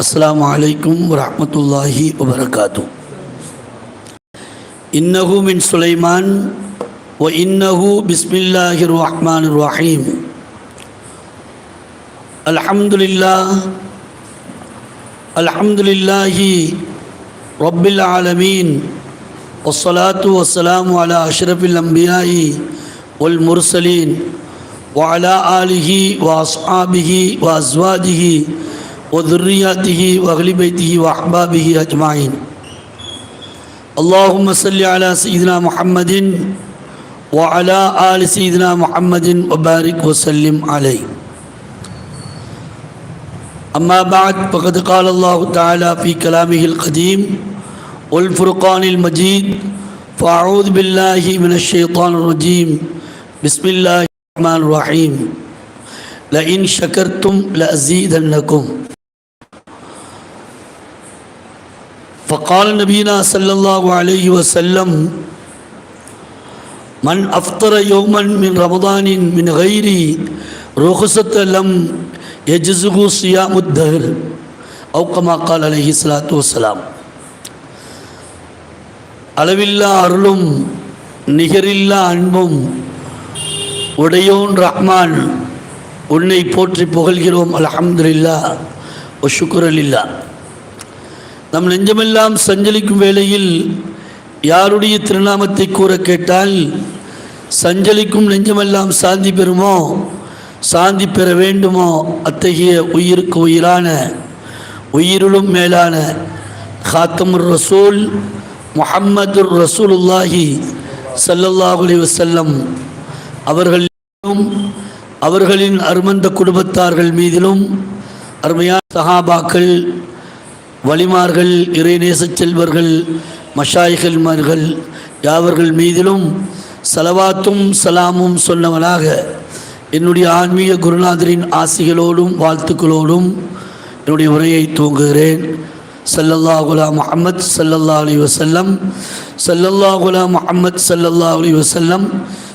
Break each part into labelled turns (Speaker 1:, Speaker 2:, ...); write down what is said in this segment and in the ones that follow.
Speaker 1: السلام عليكم ورحمة الله وبركاته إنه من سليمان وإنه بسم الله الرحمن الرحيم الحمد لله الحمد لله رب العالمين والصلاة والسلام على أشرف الأنبياء والمرسلين وعلى آله وأصحابه وأزواجه وذرياته وأهل بيته وأحبابه أجمعين. اللهم صل على سيدنا محمد وعلى آل سيدنا محمد وبارك وسلم عليه. أما بعد فقد قال الله تعالى في كلامه القديم والفرقان المجيد فأعوذ بالله من الشيطان الرجيم. بسم الله الرحمن الرحيم لئن شكرتم لأزيدنكم فقال نبينا صلى الله عليه وسلم من أفطر يوما من رمضان من غير رخصة لم يجزه صيام الدهر أو كما قال عليه الصلاة والسلام அளவில்லா அருளும் நிகரில்லா அன்பும் உடையோன் ரஹ்மான் உன்னை போற்றி புகழ்கிறோம் அல்ஹம்துலில்லா ஒ சுக்குரலில்லா நம் நெஞ்சமெல்லாம் சஞ்சலிக்கும் வேளையில் யாருடைய திருநாமத்தை கூற கேட்டால் சஞ்சலிக்கும் நெஞ்சமெல்லாம் சாந்தி பெறுமோ? சாந்தி பெற வேண்டுமோ? அத்தகைய உயிருக்கு உயிரான உயிருளும் மேலான ஹாத்தமுர் ரசூல் முஹம்மது ரசூலுல்லாஹி சல்லல்லாஹுலி வசல்லம் அவர்கள் அவர்களின் அருமந்த குடும்பத்தார்கள் மீதிலும் அருமையான சஹாபாக்கள் வலிமார்கள் இறைநேச செல்வர்கள் மஷாய்கள்மார்கள் யாவர்கள் மீதிலும் சலவாத்தும் சலாமும் சொன்னவனாக என்னுடைய ஆன்மீக குருநாதரின் ஆசிகளோடும் வாழ்த்துக்களோடும் என்னுடைய உரையை துவங்குகிறேன். சல்லல்லாஹுலா முஹம்மத் சல்லல்லா அலி வசல்லம் சல்லல்லாஹுலா முஹம்மத் சல்லல்லா அலி வசல்லம்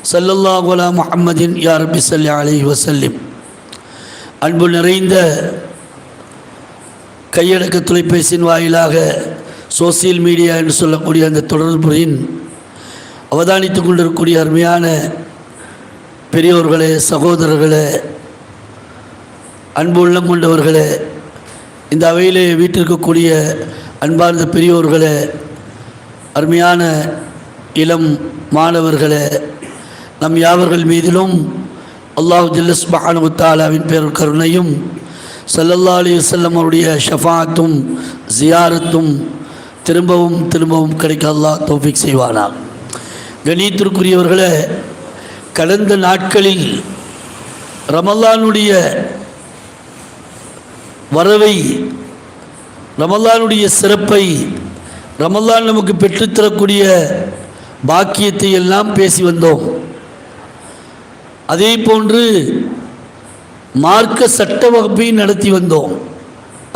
Speaker 1: சல்லல்லாஹுலா முஹம்மதின் யாரபி சல்லி அலி வசல்லிம் அன்பு நிறைந்த கையடக்க தொலைபேசியின் வாயிலாக சோசியல் மீடியா என்று சொல்லக்கூடிய அந்த தொடர்புறையின் அவதானித்து கொண்டிருக்கக்கூடிய அருமையான பெரியோர்களே சகோதரர்களே அன்பு உள்ளம் கொண்டவர்களே இந்த அவையிலே வீட்டிற்கக்கூடிய அன்பார்ந்த பெரியோர்களே அருமையான இளம் மாணவர்களே நம் யாவர்கள் மீதிலும் அல்லாஹ் ஜல்லஸ் மஹானுத்தாலாவின் பேர் கருணையும் சல்லல்லா அலி வல்லம் அவருடைய ஷஃபாத்தும் ஜியாரத்தும் திரும்பவும் திரும்பவும் கிடைக்க அல்லாஹ் தோஃபிக் செய்வானார் கணியத்திற்குரியவர்களே கடந்த நாட்களில் ரமல்லானுடைய வரவை ரமல்லானுடைய சிறப்பை ரமல்லான் நமக்கு பெற்றுத்தரக்கூடிய பாக்கியத்தை எல்லாம் பேசி வந்தோம். அதே போன்று மார்க்க சட்ட வகுப்பையும் நடத்தி வந்தோம்.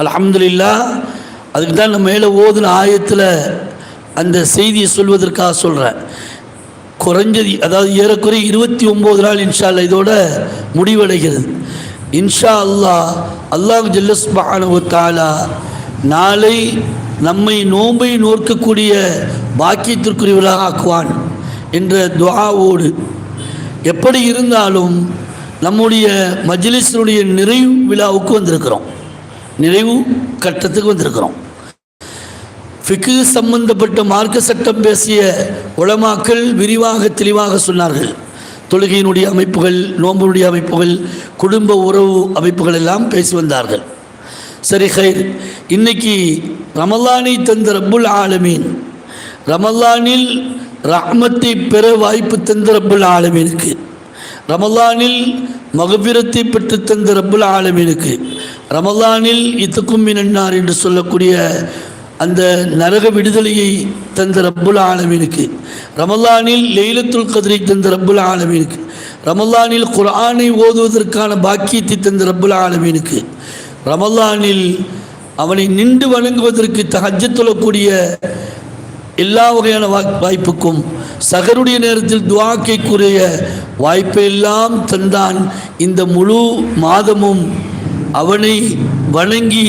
Speaker 1: அலமதுல்லா அதுக்கு தான் நம்ம மேலே ஓதுன ஆயத்தில் அந்த செய்தியை சொல்வதற்காக சொல்கிறேன் குறைஞ்சது அதாவது ஏறக்குறைய இருபத்தி ஒம்பது நாள் இன்ஷா அல்லா இதோட முடிவடைகிறது. இன்ஷா அல்லாஹ் அல்லாஹ் ஜல்லஸ்பானு தாலா நாளை நம்மை நோம்பை நோக்கக்கூடிய பாக்கியத்திற்குரியவராக ஆக்குவான் என்ற துவாவோடு எப்படி இருந்தாலும் நம்முடைய மஜ்லிஸினுடைய நிறைவு விழாவுக்கு வந்திருக்கிறோம். நிறைவு கட்டத்துக்கு வந்திருக்கிறோம். ஃபிக்கு சம்பந்தப்பட்ட மார்க்க சட்டம் பேசிய உளமாக்கள் விரிவாக தெளிவாக சொன்னார்கள். தொழுகையினுடைய அமைப்புகள் நோம்பினுடைய அமைப்புகள் குடும்ப உறவு அமைப்புகள் எல்லாம் பேசி வந்தார்கள். சரி ஹைர். இன்னைக்கு ரமலானை தந்த ரப்புல் ஆலமீன் ரமலானில் ரஹ்மத்தை பெற வாய்ப்பு தந்த ரப்புல் ஆலமீனுக்கு. ரமலானில் மகபிரத்தை பெற்று தந்த ரப்புல் ஆலமீனுக்கு. ரமலானில் இத்துக்கும் மினன்னார் என்று சொல்லக்கூடிய அந்த நரக விடுதலையை தந்த ரப்புல் ஆலமீனுக்கு. ரமலானில் லெய்லத்துல் கதிரை தந்த ரப்புல் ஆலமீனுக்கு. ரமலானில் குர்ஆனை ஓதுவதற்கான பாக்கியத்தை தந்த ரப்புல் ஆலமீனுக்கு. ரமலானில் அவனை நின்று வணங்குவதற்கு தஹஜ்ஜத் தொழக்கூடிய எல்லா வகையான வா வாய்ப்புக்கும் சகருடைய நேரத்தில் துவாக்கைக்குரிய வாய்ப்பை எல்லாம் தந்தான் இந்த முழு மாதமும் அவனை வணங்கி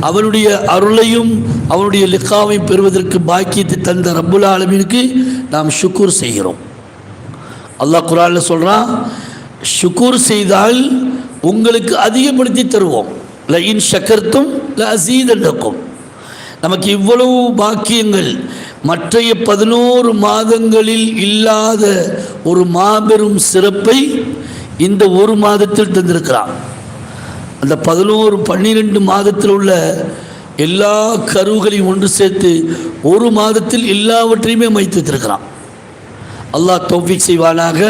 Speaker 1: அவனுடைய அருளையும் அவனுடைய லிக்காவையும் பெறுவதற்கு பாக்கியத்தை தந்த ரப்புல் ஆலமீனுக்கு நாம் ஷுக்கூர் செய்கிறோம். அல்லாஹ் குரானில் சொல்கிறான் ஷுக்கூர் செய்தால் உங்களுக்கு அதிகப்படுத்தி தருவோம். ல இன் ஷக்கர்த்தும் ல அசீதண்டக்கும் நமக்கு இவ்வளவு பாக்கியங்கள் மற்றைய பதினோரு மாதங்களில் இல்லாத ஒரு மாபெரும் சிறப்பை இந்த ஒரு மாதத்தில் தந்திருக்கிறான். அந்த பதினோரு பன்னிரெண்டு மாதத்தில் உள்ள எல்லா கருவுகளையும் ஒன்று சேர்த்து ஒரு மாதத்தில் எல்லாவற்றையுமே அமைத்து வைத்திருக்கிறான் அல்லாஹ் தௌஃபீக் செய்வானாக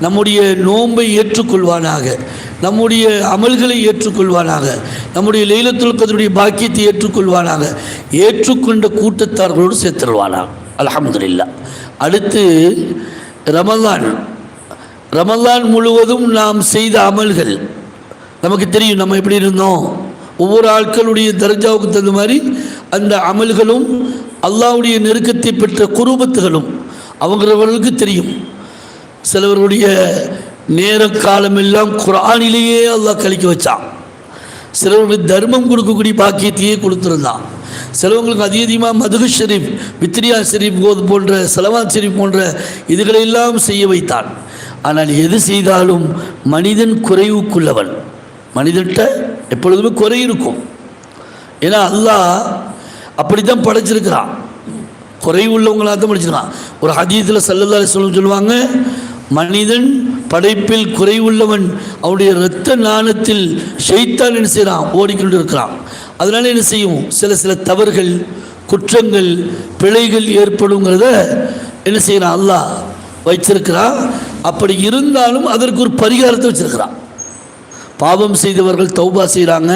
Speaker 1: நம்முடைய நோன்பை ஏற்றுக்கொள்வானாக நம்முடைய அமல்களை ஏற்றுக்கொள்வானாக நம்முடைய லைலத்துல் கதருடைய பாக்கியத்தை ஏற்றுக்கொள்வானாக ஏற்றுக்கொண்ட கூட்டத்தார்களோடு சேர்த்துருவானாக இல்லா அடுத்து ரமலான். ரமலான் முழுவதும் நாம் செய்த அமல்கள் நமக்கு தெரியும் நம்ம எப்படி இருந்தோம்? ஒவ்வொரு ஆட்களுடைய தர்ஜாவுக்கு தகுந்த மாதிரி அந்த அமல்களும் அல்லாஹ்வுடைய நெருக்கத்தை பெற்ற குரூபத்துகளும் அவங்களுக்கு தெரியும். சிலவருடைய நேர காலம் எல்லாம் குரானிலேயே அல்லாஹ் கழிக்க வச்சான். சிலவங்களுக்கு தர்மம் கொடுக்கக்கூடிய பாக்கியத்தையே கொடுத்துருந்தான். சிலவங்களுக்கு அதிக அதிகமாக மதுகு ஷெரீப் வித்ரியா ஷெரீப் போது போன்ற சலவான் ஷெரீப் போன்ற இதுகளை எல்லாம் செய்ய வைத்தான். ஆனால் எது செய்தாலும் மனிதன் குறைவுக்குள்ளவன். மனிதன்கிட்ட எப்பொழுதுமே குறை இருக்கும். ஏன்னா அல்லாஹ் அப்படி தான் படைச்சிருக்கிறான். குறைவுள்ளவங்களாக தான் படிச்சிருக்கான். ஒரு ஹதீத்தில் சல்லல்லா சொல்லும் சொல்லுவாங்க மனிதன் படைப்பில் குறைவுள்ளவன் அவனுடைய இரத்த நாணத்தில் ஷைத்தான் என்ன செய்கிறான் ஓடிக்கொண்டு இருக்கிறான். அதனால் என்ன செய்யும்? சில சில தவறுகள் குற்றங்கள் பிழைகள் ஏற்படுங்கிறத என்ன செய்கிறான்? அல்லாஹ் வச்சிருக்கிறான் அப்படி இருந்தாலும் அதற்கு ஒரு பரிகாரத்தை வச்சிருக்கிறான். பாவம் செய்தவர்கள் தௌபா செய்கிறாங்க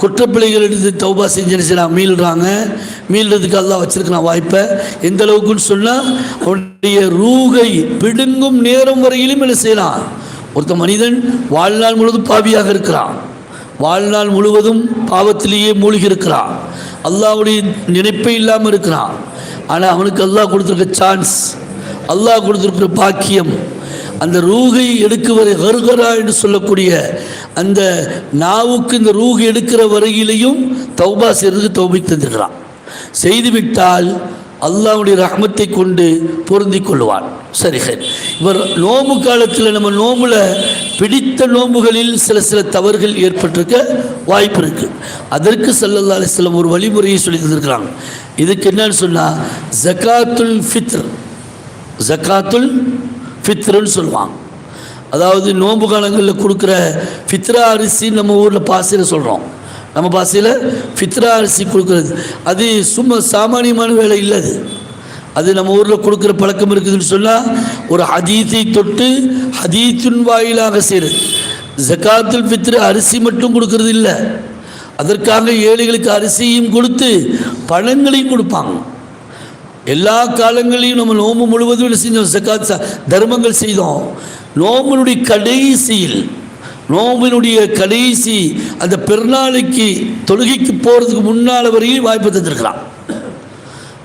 Speaker 1: குற்றப்பிள்ளைகள் எடுத்து தௌபா செஞ்சு என்ன மீள்றாங்க. மீள்றதுக்கு அல்லாஹ் வச்சிருக்கிறான் வாய்ப்பை எந்த அளவுக்குன்னு சொன்னால் அவனுடைய ரூகை பிடுங்கும் நேரம் வரையிலும் என்ன செய்யலாம் ஒருத்த மனிதன் வாழ்நாள் முழுவதும் பாவியாக இருக்கிறான். வாழ்நாள் முழுவதும் பாவத்திலேயே மூழ்கி இருக்கிறான். அல்லாவுடைய நினைப்பே இல்லாமல் இருக்கிறான். ஆனால் அவனுக்கு அல்லாஹ் கொடுத்துருக்க சான்ஸ் அல்லாஹ் கொடுத்துருக்குற பாக்கியம் அந்த ரூகை எடுக்குவரை ஹருகரா என்று சொல்லக்கூடிய அந்த நாவுக்கு இந்த ரூகை எடுக்கிற வரையிலையும் தௌபா செய்கிறதுக்கு தௌபை தந்திருக்கிறான். செய்துவிட்டால் அல்லாவுடைய ரஹமத்தை கொண்டு பொருந்தி கொள்வான் சரி சரி. இவர் நோம்பு காலத்தில் நம்ம நோம்புல பிடித்த நோம்புகளில் சில சில தவறுகள் ஏற்பட்டிருக்க வாய்ப்பு இருக்கு. அதற்கு சல்லல்லா சில ஒரு வழிமுறையை சொல்லி தந்திருக்கிறாங்க. இதுக்கு என்னன்னு சொன்னால் ஜகாத்துல் ஃபித்ர். ஜக்காத்துல் ஃபித்ருன்னு சொல்லுவாங்க. அதாவது நோன்பு காலங்களில் கொடுக்குற ஃபித்ரா அரிசி நம்ம ஊரில் பாசையில் சொல்கிறோம் நம்ம பாசையில் ஃபித்ரா அரிசி கொடுக்குறது. அது சும்மா சாமானியமான வேலை இல்லை அது. அது நம்ம ஊரில் கொடுக்குற பழக்கம் இருக்குதுன்னு சொன்னால் ஒரு ஹதீத்தை தொட்டு ஹதீத்தின் வாயிலாக செய்கிறது ஜக்காத்தில் ஃபித்ரு அரிசி மட்டும் கொடுக்கறது இல்லை. அதற்காக ஏழைகளுக்கு அரிசியும் கொடுத்து பழங்களையும் கொடுப்பாங்க. எல்லா காலங்களையும் நம்ம நோம்பு முழுவதும் என்ன செஞ்சோம்? ஜக்காத் தர்மங்கள் செய்தோம். நோம்பினுடைய கடைசியில் நோம்பினுடைய கடைசி அந்த பெருநாளைக்கு தொழுகைக்கு போகிறதுக்கு முன்னால் வரையும் வாய்ப்பு தந்திருக்கிறான்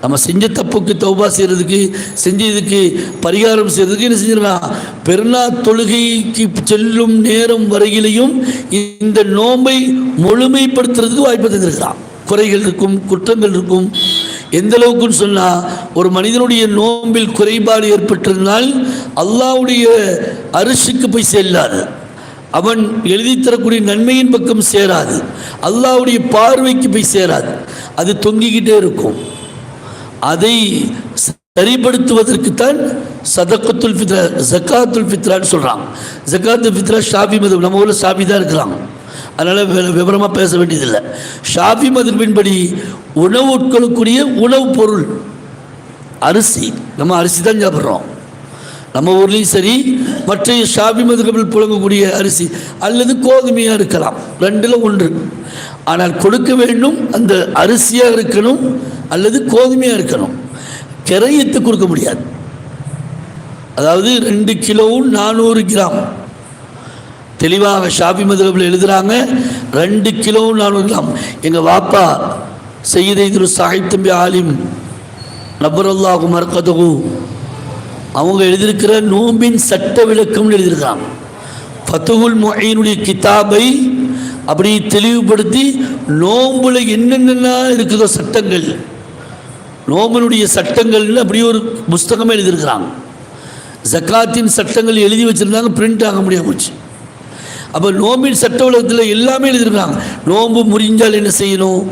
Speaker 1: நம்ம செஞ்ச தப்புக்கு தௌபா செய்கிறதுக்கு செஞ்சதுக்கு பரிகாரம் செய்கிறதுக்கு என்ன செஞ்சிருக்கான் பெருநா தொழுகைக்கு செல்லும் நேரம் வரையிலையும் இந்த நோம்பை முழுமைப்படுத்துறதுக்கு வாய்ப்பு தந்திருக்கிறான் குறைகள் இருக்கும் குற்றங்கள் இருக்கும் எந்த அளவுக்குன்னு சொன்னால் ஒரு மனிதனுடைய நோம்பில் குறைபாடு ஏற்பட்டிருந்தால் அல்லாஹ்வுடைய அரிசிக்கு போய் செல்லாது அவன் எழுதி தரக்கூடிய நன்மையின் பக்கம் சேராது. அல்லாஹ்வுடைய பார்வைக்கு போய் சேராது. அது தொங்கிக்கிட்டே இருக்கும். அதை சரிப்படுத்துவதற்குத்தான் சதக்கத்துல் ஃபித்ரா ஜக்காத்துல் ஃபித்ரான்னு சொல்கிறான் ஜக்காத்துல் ஃபித்ரா ஷாபி மதம் நம்ம ஊரில் ஷாபி தான் இருக்கிறாங்க. அதனால் விவரமாக பேச வேண்டியதில்லை. ஷாஃபி மதிப்பின்படி உணவு உட்கொள்ளக்கூடிய உணவுப் பொருள் அரிசி. நம்ம அரிசி தான் சாப்பிட்றோம். நம்ம ஊர்லேயும் சரி மற்ற ஷாபி மதுகபில் புழங்கக்கூடிய அரிசி அல்லது கோதுமையாக இருக்கலாம். ரெண்டில் ஒன்று. ஆனால் கொடுக்க வேண்டும் அந்த அரிசியாக இருக்கணும் அல்லது கோதுமையாக இருக்கணும். கிரையத்தை கொடுக்க முடியாது. அதாவது ரெண்டு கிலோவும் நானூறு கிராம். தெளிவாக ஷாபி மதுகபில் எழுதுகிறாங்க ரெண்டு கிலோவும் நானூறு கிராம். எங்கள் வாப்பா செய்யதை திரு சாஹிப் தம்பி ஆலிம் நபரல்லாஹு மர்கதகு அவங்க எழுதியிருக்கிற நோம்பின் சட்ட விளக்கம்னு எழுதியிருக்கிறாங்க ஃபத்துகுல் மொயினுடைய கிதாபை அப்படி தெளிவுபடுத்தி நோம்புல என்னென்ன இருக்குதோ சட்டங்கள். நோம்பினுடைய சட்டங்கள்னு அப்படி ஒரு புஸ்தகமே எழுதியிருக்கிறாங்க ஜக்காத்தின் சட்டங்கள் எழுதி வச்சுருந்தாங்க பிரிண்ட் ஆக முடியாம போச்சு. அப்போ நோம்பின் சட்ட உலகத்தில் எல்லாமே எழுதியிருக்காங்க நோம்பு முறிஞ்சால் என்ன செய்யணும்?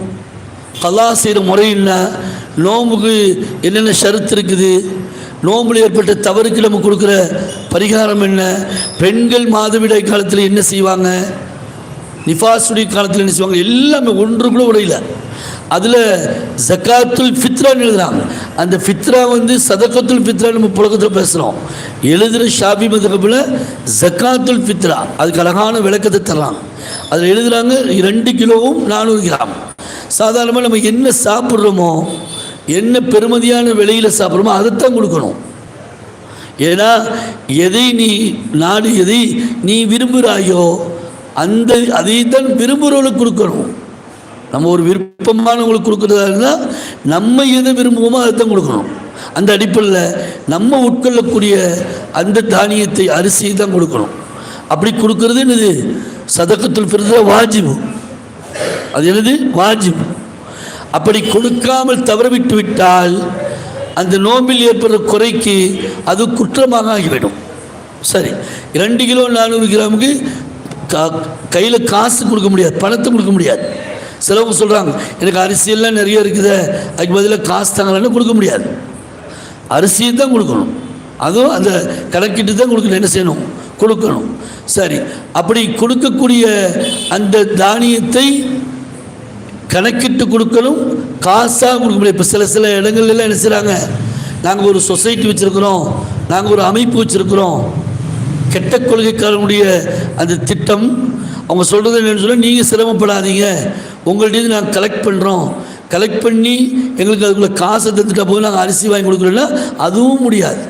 Speaker 1: கலா செய்கிற முறை என்ன? நோம்புக்கு என்னென்ன ஷருத்து இருக்குது? நோம்பில் ஏற்பட்ட தவறுக்கு நம்ம கொடுக்குற பரிகாரம் என்ன? பெண்கள் மாதவிடாய் காலத்தில் என்ன செய்வாங்க? நிஃபாசுடைய காலத்தில் என்ன செய்வாங்க? எல்லாமே ஒன்று கூட உடையில. அதில் ஜக்காத்துல் ஃபித்ரான்னு எழுதுறாங்க. அந்த ஃபித்ரா வந்து சதக்கத்துல் ஃபித்ரா நம்ம புழக்கத்தில் பேசுகிறோம் எழுதுகிற ஷாபி மதகப்பில் ஜக்காத்துல் ஃபித்ரா. அதுக்கு அழகான விளக்கத்தை தர்றாங்க. அதில் எழுதுகிறாங்க ரெண்டு கிலோவும் நானூறு கிராம். சாதாரணமாக நம்ம என்ன சாப்பிட்றோமோ என்ன பெருமதியான விலையில் சாப்பிட்றோமோ அதைத்தான் கொடுக்கணும். ஏன்னா எதை நீ நாடு எதை நீ விரும்புகிறாயோ அந்த அதை தான் விரும்புகிறவங்களுக்கு கொடுக்கணும். நம்ம ஒரு விருப்பமானவங்களுக்கு கொடுக்குறதா இருந்தால் நம்ம எதை விரும்புவோமோ அதை தான் கொடுக்கணும். அந்த அடிப்படையில் நம்ம உட்கொள்ளக்கூடிய அந்த தானியத்தை அரிசியை தான் கொடுக்கணும். அப்படி கொடுக்கறது என்னது? சதக்கத்தில் பிறந்த வாஜிபு. அது என்னது? வாஜிபு. அப்படி கொடுக்காமல் தவறவிட்டு விட்டால் அந்த நோம்பில் ஏற்படுற குறைக்கு அது குற்றமாக ஆகிவிடும். சரி ரெண்டு கிலோ நானூறு கிராமுக்கு கையில் காசு கொடுக்க முடியாது பணத்தை கொடுக்க முடியாது. சிலவங்க சொல்கிறாங்க எனக்கு அரிசியெல்லாம் நிறைய இருக்குது அதுக்கு பதிலாக காசு தாங்கலான்னு கொடுக்க முடியாது. அரிசியை தான் கொடுக்கணும். அதுவும் அந்த கணக்கிட்டு தான் கொடுக்கணும் என்ன செய்யணும்? கொடுக்கணும். சரி அப்படி கொடுக்கக்கூடிய அந்த தானியத்தை கணக்கிட்டு கொடுக்கணும் காசாக கொடுக்க முடியாது. இப்போ சில சில இடங்கள்லாம் என்ன செய்கிறாங்க நாங்கள் ஒரு சொசைட்டி வச்சுருக்குறோம் நாங்கள் ஒரு அமைப்பு வச்சுருக்குறோம். கெட்ட கொள்கைக்காரனுடைய அந்த திட்டம் அவங்க சொல்கிறது என்னன்னு சொல்ல நீங்கள் சிரமப்படாதீங்க. உங்கள்கிட்ட நாங்கள் கலெக்ட் பண்ணுறோம் கலெக்ட் பண்ணி எங்களுக்கு அதுக்குள்ள காசை தந்துட்டா போது நாங்கள் அரிசி வாங்கி கொடுக்குறோம்னா அதுவும் முடியாது.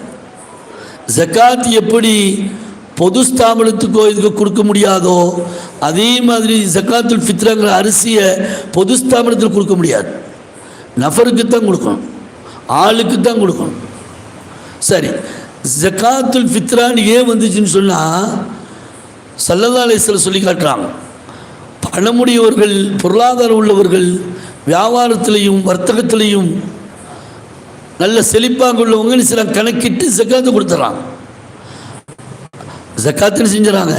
Speaker 1: ஜக்காத் எப்படி பொது ஸ்தாபனத்துக்கோ இதுக்கு கொடுக்க முடியாதோ அதே மாதிரி ஜக்காத்துல் ஃபித்ராங்கிற அரிசியை பொது ஸ்தாபனத்தில் கொடுக்க முடியாது. நஃபருக்கு தான் கொடுக்கணும். ஆளுக்கு தான் கொடுக்கணும். சரி. ஜக்காத்துல் ஃபித்ரான்னு ஏன் வந்துச்சுன்னு சொன்னால் சல்லல்லா அலிஸ்ல சொல்லி காட்டுறாங்க. பணமுடையவர்கள் பொருளாதாரம் உள்ளவர்கள் வியாபாரத்திலையும் வர்த்தகத்திலையும் நல்ல செழிப்பாக உள்ளவங்க சில கணக்கிட்டு ஜக்காத்து கொடுத்துட்றாங்க ஜக்காத்துன்னு செஞ்சுறாங்க.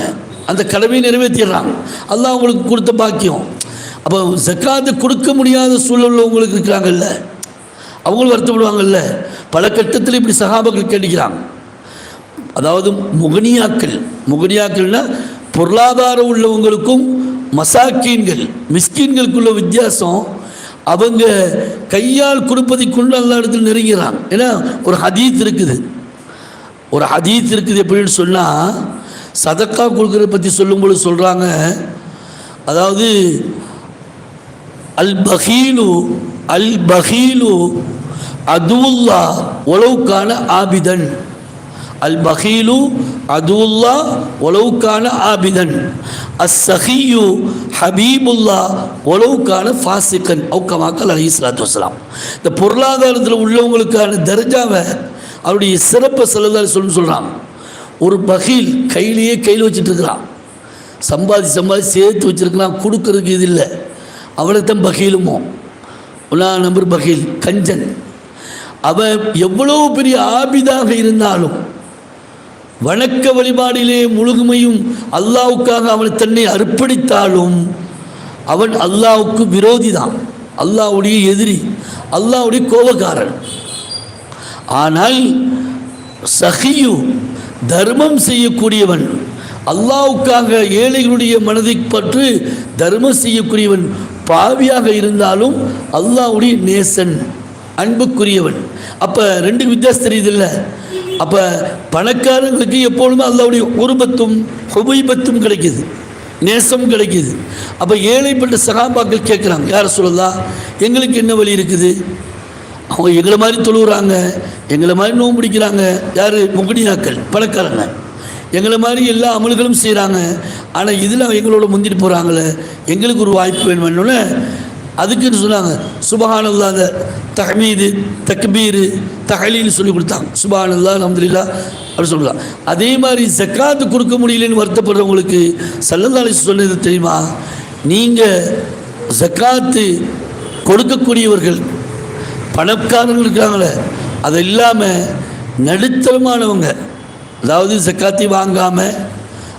Speaker 1: அந்த கடமையை நிறைவேற்றிடுறாங்க அல்லாஹ் அவங்களுக்கு கொடுத்த பாக்கியம். அப்போ ஜக்காத்து கொடுக்க முடியாத சூழல் உள்ளவங்களுக்கு இருக்கிறாங்கல்ல அவங்களும் வருத்தப்படுவாங்கல்ல பல கட்டத்தில் இப்படி சகாபங்கள் கேட்டுக்கிறாங்க. அதாவது முகனியாக்கள். முகனியாக்கள்னா பொருளாதாரம் உள்ளவங்களுக்கும் மசாக்கீன்கள் மிஸ்கீன்களுக்குள்ள வித்தியாசம். அவங்க கையால் கொடுப்பதை கொண்டு எல்லா இடத்துல நெருங்கிறாங்க. ஏன்னா ஒரு ஹதீத் இருக்குது. ஒரு ஹதீத் இருக்குது எப்படின்னு சொன்னால் சதக்கா கொடுக்குறத பற்றி சொல்லும்போது சொல்கிறாங்க அதாவது அல் பஹீலு அல் பஹீலு அதுவுல்லா உளவுக்கான ஆபிதன். அல் பஹீலு அதுல்லா உளவுக்கான ஆபிதன் அஸ் சஹியு ஹபீபுல்லா உளவுக்கான ஃபாசிக்கன் அவுக்கமாக்கல் அலி இஸ்லாத்து வஸ்லாம் இந்த பொருளாதாரத்தில் உள்ளவங்களுக்கான தர்ஜாவை அவருடைய சிறப்பை செலவுதான் சொல்லு சொல்கிறான் ஒரு பகீல் கையிலேயே கையில் வச்சுட்டு இருக்கிறான். சம்பாதி சம்பாதி சேர்த்து வச்சுருக்கலாம் கொடுக்கறதுக்கு இது இல்லை. அவனுக்கு தான் பகீலுமோ. ஒன்றா நம்பர் பகீல் கஞ்சன். அவன் எவ்வளோ பெரிய ஆபிதாக இருந்தாலும் வணக்க வழிபாடிலே முழுகுமையும் அல்லாவுக்காக அவன் தன்னை அர்ப்பணித்தாலும் அவன் அல்லாவுக்கு விரோதி தான் அல்லாவுடைய எதிரி அல்லாவுடைய கோபக்காரன். ஆனால் சஹியு தர்மம் செய்யக்கூடியவன் அல்லாவுக்காக ஏழைகளுடைய மனதை பற்று தர்மம் செய்யக்கூடியவன் பாவியாக இருந்தாலும் அல்லாவுடைய நேசன் அன்புக்குரியவன். அப்போ ரெண்டு வித்தியாசம் இல்லை? அப்போ பணக்காரங்களுக்கு எப்பொழுதுமே அல்லாவுடைய குருபத்தும் ஹுபைபத்தும் கிடைக்குது. நேசம் கிடைக்குது. அப்போ ஏழைப்பட்ட சகாபாக்கள் கேட்குறாங்க யார் சொல்லலாம் எங்களுக்கு என்ன வழி இருக்குது? அவங்க எங்களை மாதிரி தொழுகிறாங்க எங்களை மாதிரி நோம்பு பிடிக்கிறாங்க. யார்? முகடியாக்கள் பணக்காரங்க. எங்களை மாதிரி எல்லா அமல்களும் செய்கிறாங்க ஆனால் இதில் எங்களோட முந்திட்டு போகிறாங்களே எங்களுக்கு ஒரு வாய்ப்பு வேணும்னு அதுக்குன்னு சொன்னாங்க. சுபஹானல்லா அந்த தஹமீது தக்பீரு தஹலீல் சொல்லி கொடுத்தாங்க. சுபஹானல்லா அலமதுல்லா அப்படி சொல்லலாம் அதே மாதிரி ஜக்காத்து கொடுக்க முடியலன்னு வருத்தப்படுறவங்களுக்கு சல்லந்தாலி சொன்னது தெரியுமா? நீங்கள் ஜக்காத்து கொடுக்கக்கூடியவர்கள் பணக்காரர்கள் இருக்காங்களே அது இல்லாமல் நடுத்தரமானவங்க அதாவது ஜக்காத்தி வாங்காமல்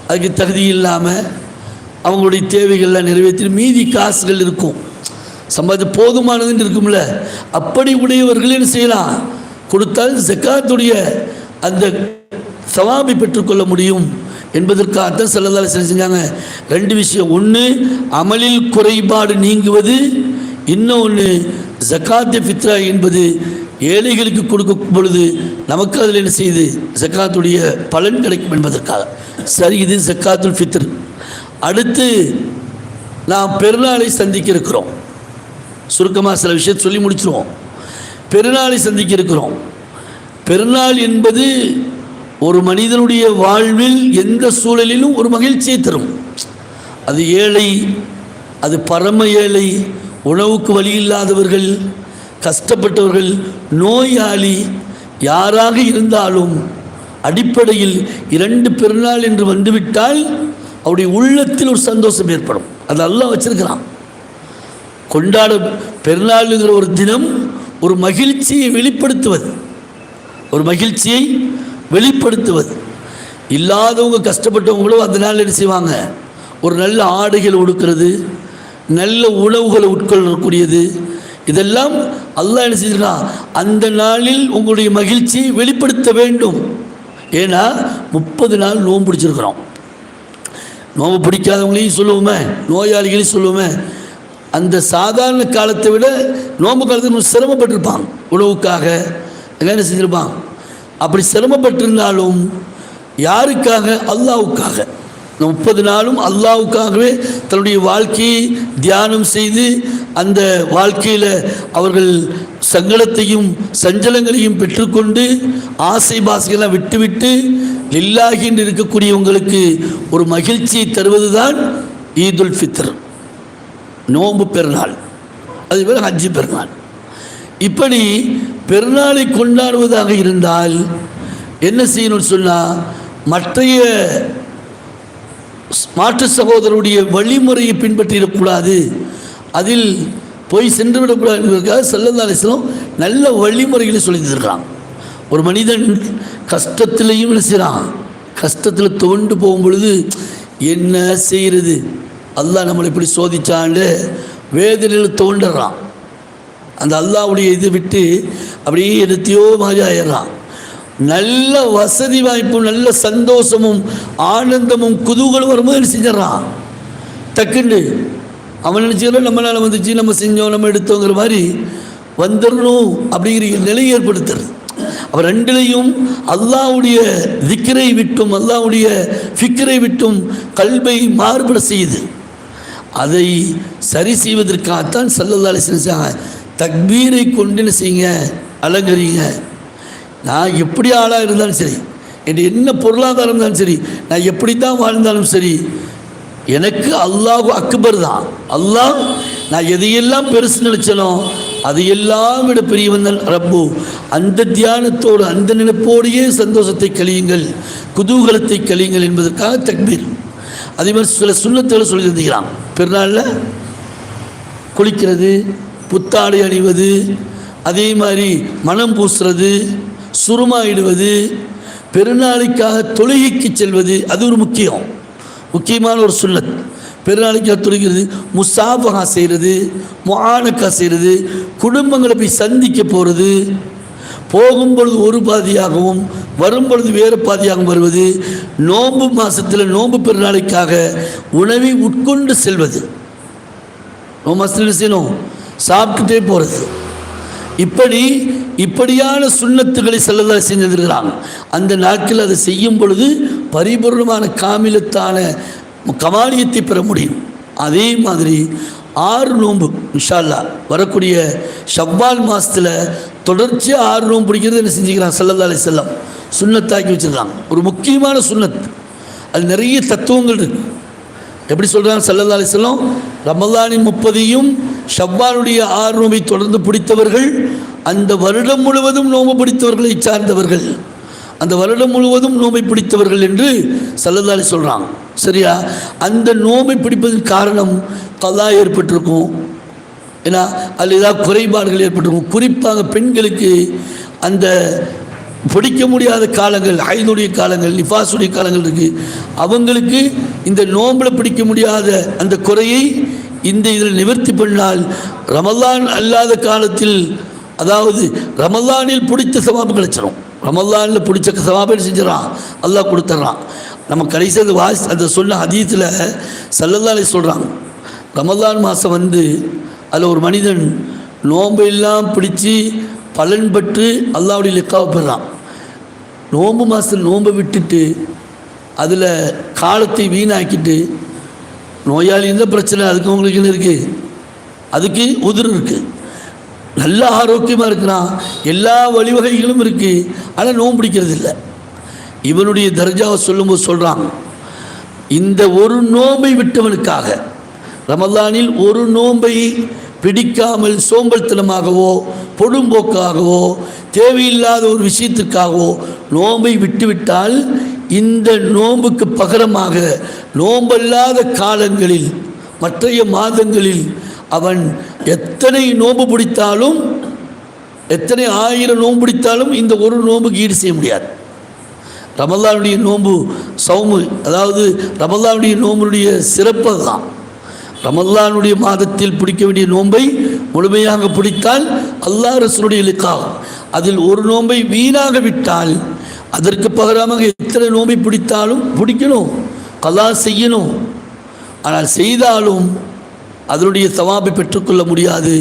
Speaker 1: அதுக்கு தகுதி இல்லாமல் அவங்களுடைய தேவைகள்லாம் நிறைவேற்றி மீதி காசுகள் இருக்கும். சம்பாதி போதுமானதுன்னு இருக்கும்ல. அப்படி உடையவர்கள் என்ன செய்யலாம்? கொடுத்தால் ஜக்காத்துடைய அந்த சவாபி பெற்றுக்கொள்ள முடியும் என்பதற்காகத்தான் செல்லதால் செஞ்சாங்க. ரெண்டு விஷயம். ஒன்று அமலில் குறைபாடு நீங்குவது. இன்னொன்று ஜக்காத்து ஃபித்ரா என்பது ஏழைகளுக்கு கொடுக்கும் பொழுது நமக்கு அதில் என்ன செய்யுது ஜக்காத்துடைய பலன் கிடைக்கும் என்பதற்காக. சரி இது ஜக்காத்துல் ஃபித்ர். அடுத்து நாம் பெருநாளை சந்திக்க இருக்கிறோம். சுருக்கமாக சில விஷயத்தை சொல்லி முடிச்சிருவோம். பெருநாளை சந்திக்க இருக்கிறோம். பெருநாள் என்பது ஒரு மனிதனுடைய வாழ்வில் எந்த சூழலிலும் ஒரு மகிழ்ச்சியை தரும். அது ஏழை அது பரம ஏழை உணவுக்கு வழி இல்லாதவர்கள் கஷ்டப்பட்டவர்கள் நோயாளி யாராக இருந்தாலும் அடிப்படையில் இரண்டு பெருநாள் என்று வந்துவிட்டால் அவருடைய உள்ளத்தில் ஒரு சந்தோஷம் ஏற்படும். அது அல்லாஹ் வச்சிருக்கிறான். கொண்டாட பெருநாளுங்கிற ஒரு தினம் ஒரு மகிழ்ச்சியை வெளிப்படுத்துவது. ஒரு மகிழ்ச்சியை வெளிப்படுத்துவது. இல்லாதவங்க கஷ்டப்பட்டவங்களும் அந்த நாள் என்ன செய்வாங்க? ஒரு நல்ல ஆடைகள் உடுக்கிறது நல்ல உணவுகளை உட்கொள்ளக்கூடியது. இதெல்லாம் அல்லாஹ் என்ன செஞ்சிருக்கான் அந்த நாளில் உங்களுடைய மகிழ்ச்சியை வெளிப்படுத்த வேண்டும். ஏன்னா முப்பது நாள் நோன்பு பிடிச்சிருக்கிறோம். நோம்பு பிடிக்காதவங்களையும் சொல்லுவோமே நோயாளிகளையும் சொல்லுவோமே அந்த சாதாரண காலத்தை விட நோம்பு காலத்தில் இன்னும் சிரமப்பட்டிருப்பான் உணவுக்காக என்ன செஞ்சிருப்பான்? அப்படி சிரமப்பட்டிருந்தாலும் யாருக்காக? அல்லாவுக்காக இந்த முப்பது நாளும் அல்லாவுக்காகவே தன்னுடைய வாழ்க்கையை தியானம் செய்து அந்த வாழ்க்கையில் அவர்கள் சங்கடத்தையும் சஞ்சலங்களையும் பெற்றுக்கொண்டு ஆசை பாசைகள்லாம் விட்டுவிட்டு லில்லாகி என்று இருக்கக்கூடியவங்களுக்கு ஒரு மகிழ்ச்சியை தருவது தான் ஈதுல் ஃபித்ர். நோன்பு பெருநாள். அது பேர் ஹஜ்ஜி பெருநாள். இப்படி பெருநாளை கொண்டாடுவதாக இருந்தால் என்ன செய்யணும்னு சொன்னால் மற்றைய மாற்று சகோதரருடைய வழிமுறையை பின்பற்றிடக்கூடாது. அதில் போய் சென்று விடக்கூடாது என்பதற்காக செல்லந்தாலேசனம் நல்ல வழிமுறைகளை சொல்லி தந்திருக்கிறான் ஒரு மனிதன் கஷ்டத்திலையும் என்ன செய்கிறான் கஷ்டத்தில் தோண்டு போகும் பொழுது என்ன செய்கிறது அல்லாஹ் நம்மளை இப்படி சோதிச்சாண்டு வேதனையில் தோண்டுறான் அந்த அல்லாவுடைய இது விட்டு அப்படியே எடுத்தியோ மாஜாயிடுறான் ஆயிடுறான். நல்ல வசதி வாய்ப்பும் நல்ல சந்தோஷமும் ஆனந்தமும் குதூகலும் வரும்போது என்ன செஞ்சிடறான்? டக்குண்டு அவன் நினச்சிக்கிறோம் நம்மளால் வந்துச்சு நம்ம செஞ்சோம் நம்ம எடுத்தோங்கிற மாதிரி வந்துடணும் அப்படிங்கிற நிலை ஏற்படுத்துறது. அவர் ரெண்டுலேயும் அல்லாவுடைய திக்கரை விட்டும் அல்லாவுடைய ஃபிக்கரை விட்டும் கல்வை மாறுபட செய்யுது. அதை சரி செய்வதற்காகத்தான் சல்லல்லா செஞ்சாங்க தக்பீரை கொண்டு என்ன செய்யுங்க? அலங்கரிங்க நான் எப்படி ஆளாக இருந்தாலும் சரி என் என்ன பொருளாதாரம் இருந்தாலும் சரி நான் எப்படி தான் வாழ்ந்தாலும் சரி எனக்கு அல்லாஹ் அக்பர் தான். அல்லாஹ் நான் எதையெல்லாம் பெருசு நினைச்சனோ அதையெல்லாம் விட பெரியவன் தான் ரப்பு. அந்த தியானத்தோடு அந்த நினைப்போடையே சந்தோஷத்தை கழியுங்கள் குதூகலத்தை கழியுங்கள் என்பதற்காக தக்பீர். அதே மாதிரி சில சுண்ணத்துகளை சொல்லி தந்துக்கிறான் பெருநாளில் குளிக்கிறது புத்தாடை அணிவது அதே மாதிரி மனம் பூசுறது சுருமாயிடுவது பெருநாளைக்காக தொழுகைக்கு செல்வது அது ஒரு முக்கியம். முக்கியமான ஒரு சுண்ணத். பெருநாளைக்காக தொழுகிறது முசாபகா செய்கிறது முஆனக்கா செய்கிறது குடும்பங்களை போய் சந்திக்க போகிறது போகும் பொழுது ஒரு பாதியாகவும் வரும்பொழுது வேறு பாதியாகவும் வருவது நோன்பு மாதத்தில் நோன்பு பெருநாளைக்காக உணவை உட்கொண்டு செல்வது. நோம்பு மாதத்தில் என்ன செய்யணும்? சாப்பிட்டுட்டே போகிறது இப்படி இப்படியான சுண்ணத்துக்களை செல்லதாக செஞ்சிருக்கிறாங்க. அந்த நாட்கள் அதை செய்யும் பொழுது பரிபூர்ணமான காமிலத்தான கமானியத்தை பெற முடியும். அதே மாதிரி ஆறு நோன்பு இன்ஷால்லா வரக்கூடிய ஷவ்வால் மாதத்தில் தொடர்ச்சியாக ஆறு நோன்பு பிடிக்கிறது என்ன செஞ்சுக்கிறான்? சல்லல்லா அலி செல்லம் சுண்ணத்தாக்கி வச்சுருக்காங்க ஒரு முக்கியமான சுண்ணத். அது நிறைய தத்துவங்கள் இருக்குது எப்படி சொல்கிறாங்க சல்லல்லா அலி செல்லம் ரமலானின் முப்பதையும் ஷவ்வாலுடைய ஆறு நோம்பை தொடர்ந்து பிடித்தவர்கள் அந்த வருடம் முழுவதும் நோம்பு பிடித்தவர்களை சார்ந்தவர்கள். அந்த வருடம் முழுவதும் நோம்பை பிடித்தவர்கள் என்று சல்லதாலி சொல்கிறாங்க சரியா? அந்த நோம்பை பிடிப்பதன் காரணம் கலா ஏற்பட்டிருக்கும். ஏன்னா அதில் ஏதாவது குறைபாடுகள் ஏற்பட்டிருக்கும். குறிப்பாக பெண்களுக்கு அந்த பிடிக்க முடியாத காலங்கள் ஐதுடைய காலங்கள் நிஃபாசுடைய காலங்கள் இருக்குது அவங்களுக்கு இந்த நோம்பில் பிடிக்க முடியாத அந்த குறையை இந்த இதில் நிவர்த்தி பண்ணால் ரமலான் அல்லாத காலத்தில் அதாவது ரமலானில் பிடித்த சவாபு கிடைச்சிடும் ரமலானில் பிடிச்ச சவாபை செஞ்சிடறான்? அல்லாஹ் கொடுத்துட்றான். நம்ம கடைசி அந்த வாஸ் அந்த சொன்ன அதீத்தில் சல்லல்லாலே சொல்கிறாங்க ரமதான் மாதம் வந்து அதில் ஒரு மனிதன் நோம்பெல்லாம் பிடிச்சி பலன் பெற்று அல்லாவுடைய லெக்காவை பெறான். நோம்பு மாதம் நோம்பை விட்டுட்டு அதில் காலத்தை வீணாக்கிட்டு நோயாளி எந்த பிரச்சனை அதுக்கு உங்களுக்கு என்ன இருக்குது அதுக்கு உதிர் இருக்குது நல்ல ஆரோக்கியமாக இருக்கிறான். எல்லா வழிவகைகளும் இருக்குது ஆனால் நோம்பு பிடிக்கிறது இல்லை இவனுடைய தர்ஜாவை சொல்லும்போது சொல்கிறான் இந்த ஒரு நோம்பை விட்டவனுக்காக ரமதானில் ஒரு நோம்பை பிடிக்காமல் சோம்பல்தனமாகவோ பொடும்போக்காகவோ தேவையில்லாத ஒரு விஷயத்துக்காகவோ நோம்பை விட்டுவிட்டால் இந்த நோம்புக்கு பகரமாக நோம்பல்லாத காலங்களில் மற்றைய மாதங்களில் அவன் எத்தனை நோம்பு பிடித்தாலும் எத்தனை ஆயிரம் நோன்பு பிடித்தாலும் இந்த ஒரு நோம்புக்கு ஈடு செய்ய முடியாது. ரமல்லானுடைய நோன்பு சௌமு அதாவது ரமல்லானுடைய நோம்புடைய சிறப்பு அதுதான். ரமல்லானுடைய மாதத்தில் பிடிக்க வேண்டிய நோன்பை முழுமையாக பிடித்தால் அல்லாஹ் ரசனுடைய இலக்காகும் அதில் ஒரு நோன்பை வீணாக விட்டால் அதற்கு பகரமாக எத்தனை நோன்பை பிடித்தாலும் பிடிக்கணும் கலா செய்யணும். ஆனால் செய்தாலும் அதனுடைய சவாபை பெற்றுக்கொள்ள முடியாது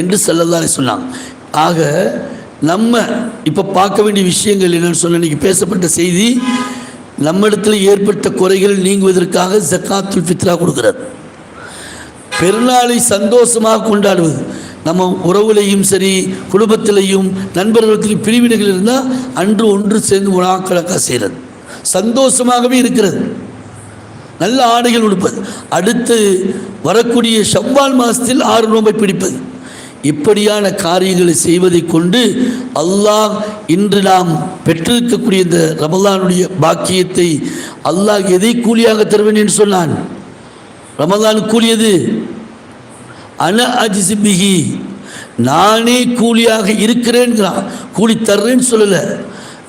Speaker 1: என்று செல்லதாலே சொன்னாங்க. ஆக நம்ம இப்போ பார்க்க வேண்டிய விஷயங்கள் என்னன்னு சொன்ன இன்னைக்கு பேசப்பட்ட செய்தி நம்மிடத்தில் ஏற்பட்ட குறைகள் நீங்குவதற்காக ஜக்காத்துல் ஃபித்ரா கொடுக்கிறார். பெருநாளை சந்தோஷமாக கொண்டாடுவது நம்ம உறவுலையும் சரி குடும்பத்திலையும் நண்பர்களுக்கு பிரிவினைகள் இருந்தால் அன்று ஒன்று சேர்ந்து முனாக்கலக்கா செய்கிறது சந்தோஷமாகவே இருக்கிறது. நல்ல ஆடைகள் உடுப்பது அடுத்து வரக்கூடிய செவ்வால் மாதத்தில் ஆறு நோம்பை பிடிப்பது. இப்படியான காரியங்களை செய்வதை கொண்டு அல்லாஹ் இன்று நாம் பெற்றிருக்கக்கூடிய இந்த ரமலானுடைய பாக்கியத்தை அல்லாஹ் எதை கூலியாக தருவேன் என்று சொன்னான்? ரமலான் கூலியது? அன அஜிசிபிகி நானே கூலியாக இருக்கிறேன்கிறான். கூலி தர்றேன்னு சொல்லலை.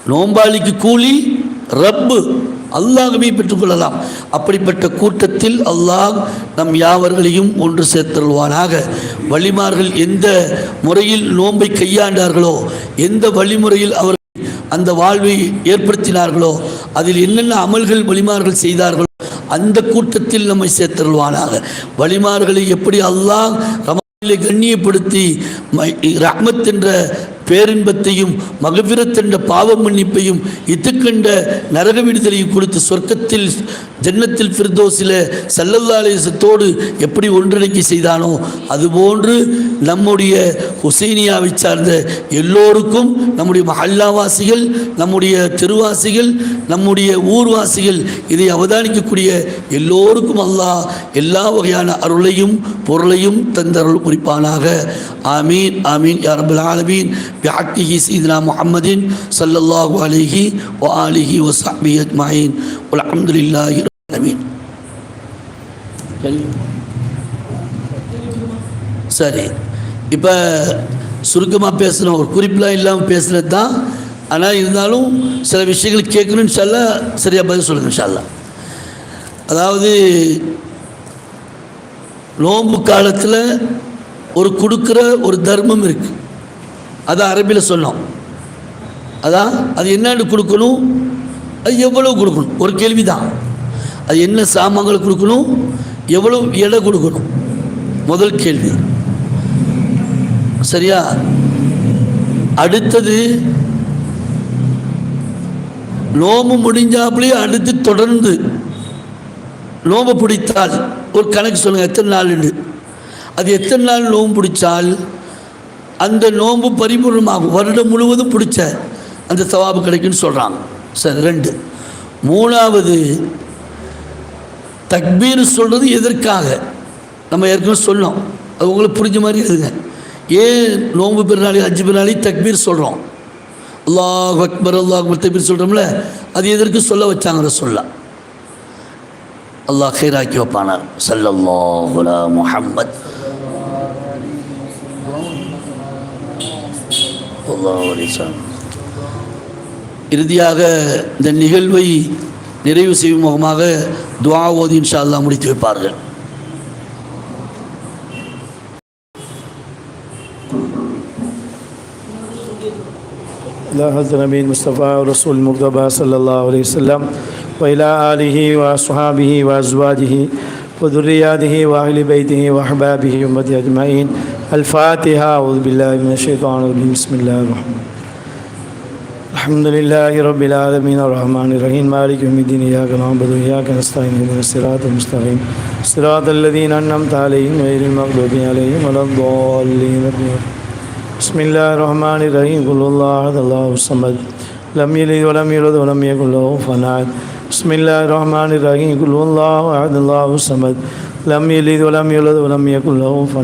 Speaker 1: நோம்பாளிக்கு கூலி ரப்பு. அல்லாகவே பெற்றுக்கொள்ளலாம். அப்படிப்பட்ட கூட்டத்தில் அல்லாஹ் நம் யாவர்களையும் ஒன்று சேர்த்தல்வானாக வழிமார்கள் எந்த முறையில் நோன்பை கையாண்டார்களோ எந்த வழிமுறையில் அவர் அந்த வாழ்வை ஏற்படுத்தினார்களோ அதில் என்னென்ன அமல்கள் வழிமார்கள் செய்தார்களோ அந்த கூட்டத்தில் நம்மை சேர்த்தருள்வானாக. வழிமார்களை எப்படி அல்லாஹ் கண்ணியப்படுத்தி ம- ரஹ்மத் என்ற பேரின்பத்தையும் மகபிரத் என்ற பாவ மன்னிப்பையும் இத்துக்கண்ட நரக விடுதலையும் கொடுத்து சொர்க்கத்தில் ஜன்னத்தில் ஃபிர்தோஸில் சல்லல்லாலேசத்தோடு எப்படி ஒன்றிணைக்கி செய்தானோ அதுபோன்று நம்முடைய ஹுசைனியாவை சார்ந்த எல்லோருக்கும் நம்முடைய மஹல்லாவாசிகள் நம்முடைய தெருவாசிகள் நம்முடைய ஊர்வாசிகள் இதை அவதானிக்கக்கூடிய எல்லோருக்கும் அல்லாஹ் எல்லா வகையான அருளையும் பொருளையும் தந்தருள் குறிப்பானாக. ஆமீன் ஆமீன் யாரபுல் ஆலமீன். பியாக்டிஹி சீதனா முஹம்மதின் சல்லல்லாஹு அலிஹி வ ஆலிஹி வ ஸஹ்பிஹி அஜ்மஈன் வல்ஹம்துலில்லாஹி ரப்பில் ஆலமீன். சரி இப்போ சுருக்கமாக பேசணும் ஒரு குறிப்பெலாம் இல்லாமல் பேசுனது தான். ஆனால் இருந்தாலும் சில விஷயங்கள் கேட்கணும்னு சொல்ல சரியாக பதில் சொல்லுங்க சொல்ல அதாவது நோன்பு காலத்தில் ஒரு கொடுக்குற ஒரு தர்மம் இருக்கு. அதை அரபியில் சொன்னோம் அதான் அது என்னன்னு கொடுக்கணும்? அது எவ்வளவு கொடுக்கணும்? ஒரு கேள்வி தான் அது என்ன சாமான்கள் கொடுக்கணும்? எவ்வளவு எடை கொடுக்கணும்? முதல் கேள்வி. சரியா? அடுத்தது நோம்பு முடிஞ்சாப்புலேயே அடுத்து தொடர்ந்து நோம்பு பிடித்தால் ஒரு கணக்கு சொல்லுங்கள் எத்தனை நாள்னு? அது எத்தனை நாள் நோம்பு பிடிச்சால் அந்த நோன்பு பரிபூர்ணமாகும். வருடம் முழுவதும் பிடிச்ச அந்த சவாபு கிடைக்குன்னு சொல்கிறாங்க சரி ரெண்டு. மூணாவது தக்பீர் சொல்கிறது எதற்காக? நம்ம ஏற்கனவே சொன்னோம். அது உங்களுக்கு புரிஞ்ச மாதிரி இருக்குங்க ஏன் நோன்பு பிறனாளி அஞ்சு பிறனாளி தக்பீர் சொல்கிறோம் அல்லாஹ் அக்பர் அல்லாஹ் அக்பர் தக்பீர் சொல்கிறோம்ல அது எதற்கு சொல்ல வச்சாங்கிற சொல்ல அல்லாஹ் ஹைராக்கி வைப்பானார். சல்லல்லாஹு முஹம்மத். அல்லாஹ் அலைஹி வஸல்லம். இறுதியாக இந்த நிகழ்வை நிறைவு செய்யும் முகமாக துஆ ஓதி இன்ஷா அல்லாஹ் முடித்து வைப்பார்கள்
Speaker 2: إلى حضرة النبي المصطفى ورسول المرتضى صلى الله عليه وسلم وإلى آله وأصحابه وأزواجه وذرياته وأهل بيته وأحبابه وأمته أجمعين الفاتحة أعوذ بالله من الشيطان الرجيم. بسم الله الرحمن الحمد لله رب العالمين الرحمن الرحيم مالك يوم الدين إياك نعبد وإياك نستعين اهدنا الصراط المستقيم. صراط الذين أنعمت عليهم غير المغضوب عليهم ولا الضالين. بسم الله الرحمن الرحيم. قل الله أحد الله الصمد. لم يلد ولم يولد ولم يكن له كفوا بسم الله الرحمن الرحيم. قل الله أحد الله الصمد. لم يلد ولم يولد ولم يكن له كفوا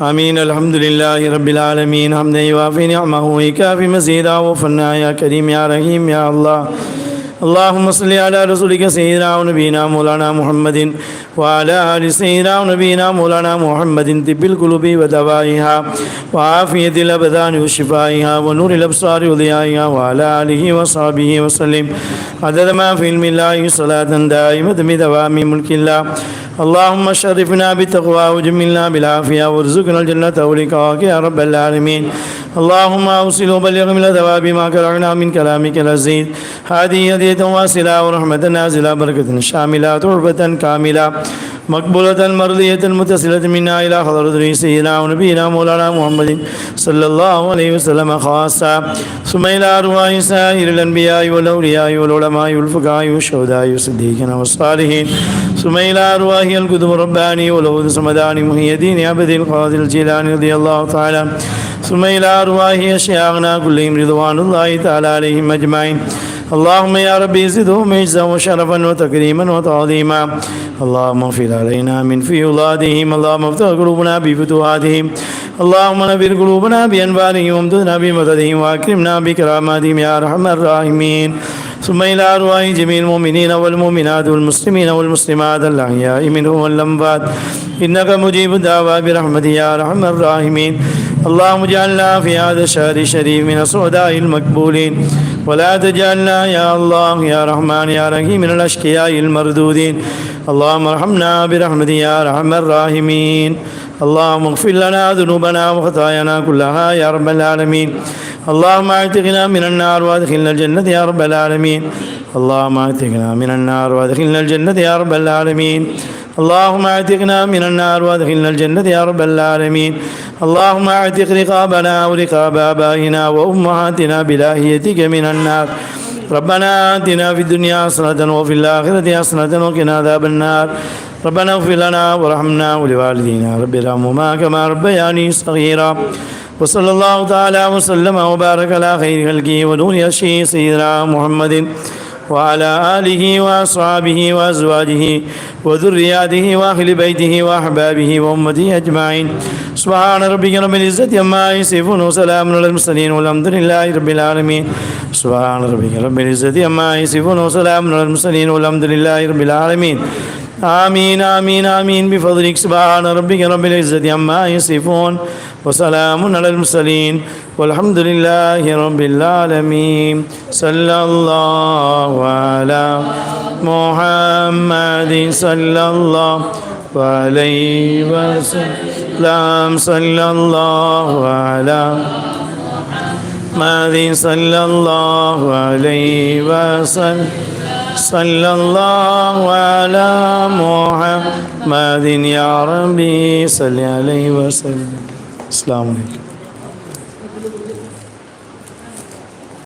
Speaker 2: آمين. الحمد لله رب العالمين. حمدا يوافي نعمه ويكافي مزيدا وفنا يا كريم يا رحيم يا الله. اللهم صل على رسولك سيدنا ونبينا مولانا محمد وعلى آل سيدنا ونبينا مولانا محمد طب القلوب ودوائها وعافية الأبدان وشفائها ونور الأبصار وضيائها وعلى آله وصحبه وسلم. عدد ما في علم الله صلاة دائمة بدوام ملك الله. اللهم شرفنا بالتقوى وجملنا بالعافية وارزقنا الجنة ولقاك يا رب العالمين. اللهم أوصل وبلغ من الثواب ما كرهنا من كلامك العزيز هذه هدية واصلة ورحمة نازلة بركة شاملة تحفة كاملة. مقبولة مرضية متصلة منا إلى حضرة سيدنا ونبينا مولانا محمد صلى الله عليه وسلم خاصة. ثم إلى أرواح سائر الأنبياء والأولياء والعلماء والفقهاء والشهداء والصديقين والصالحين. ثم إلى أرواح الكتب الرباني والعود سمداني محي الدين عبد القادر الجيلاني رضي الله تعالى ثم إلى أرواح أشياخنا كلهم رضوان الله تعالى عليهم أجمعين اللهم يا ربي زدهم عزا وشرفا وتكريما وتعظيما اللهم اغفر علينا من فيولادهم اللهم افتح قلوبنا بفتوحاتهم اللهم نبر قلوبنا بأنوارهم وامددنا بمددهم وأكرمنا بكراماتهم يا أرحم الراحمين ثم إلى أرواح جميع المؤمنين والمؤمنات والمسلمين والمسلمات الأحياء منهم والأموات إنك مجيب الدعوة برحمتك يا أرحم الراحمين اللهم اجعلنا في هذا الشهر الشريف من السعداء المقبولين. ولا تجعلنا يا الله يا رحمن يا رحيم من الأشقياء المردودين. اللهم ارحمنا برحمتك يا أرحم الراحمين. اللهم اغفر لنا ذنوبنا وخطايانا كلها يا رب العالمين. اللهم أعتقنا من النار وادخلنا الجنة يا رب العالمين. اللهم أعتقنا من النار وادخلنا الجنة يا رب العالمين. اللهم أعتقنا من النار وادخلنا الجنة يا رب العالمين. اللهم اعتق رقابنا ورقاب آبائنا وأمهاتنا بلاهيتك من النار. ربنا آتنا في الدنيا حسنة وفي الآخرة حسنة وقنا عذاب النار. ربنا اغفر لنا وارحمنا ولوالدينا. رب ارحمهما كما ربياني صغيرا. وصلى الله تعالى وسلم وبارك على خير خلقه ونور يشي سيدنا محمد. وعلى آله وأصحابه وأزواجه وذرياته وأهل بيته وأحبابه وأمته أجمعين. سبحان ربك رب العزة عما يصفون وسلام على المرسلين والحمد لله رب العالمين. سبحان ربك رب العزة عما يصفون وسلام على المرسلين والحمد لله رب العالمين. آمين آمين آمين. بفضلك سبحان ربك رب العزة عما يصفون وسلام على المرسلين والحمد لله رب العالمين. صلى الله على محمد صلى الله عليه وسلم. صلى الله على محمد صلى الله عليه وسلم. صلى الله على محمد يا ربي صل عليه وسلم. السلام عليكم.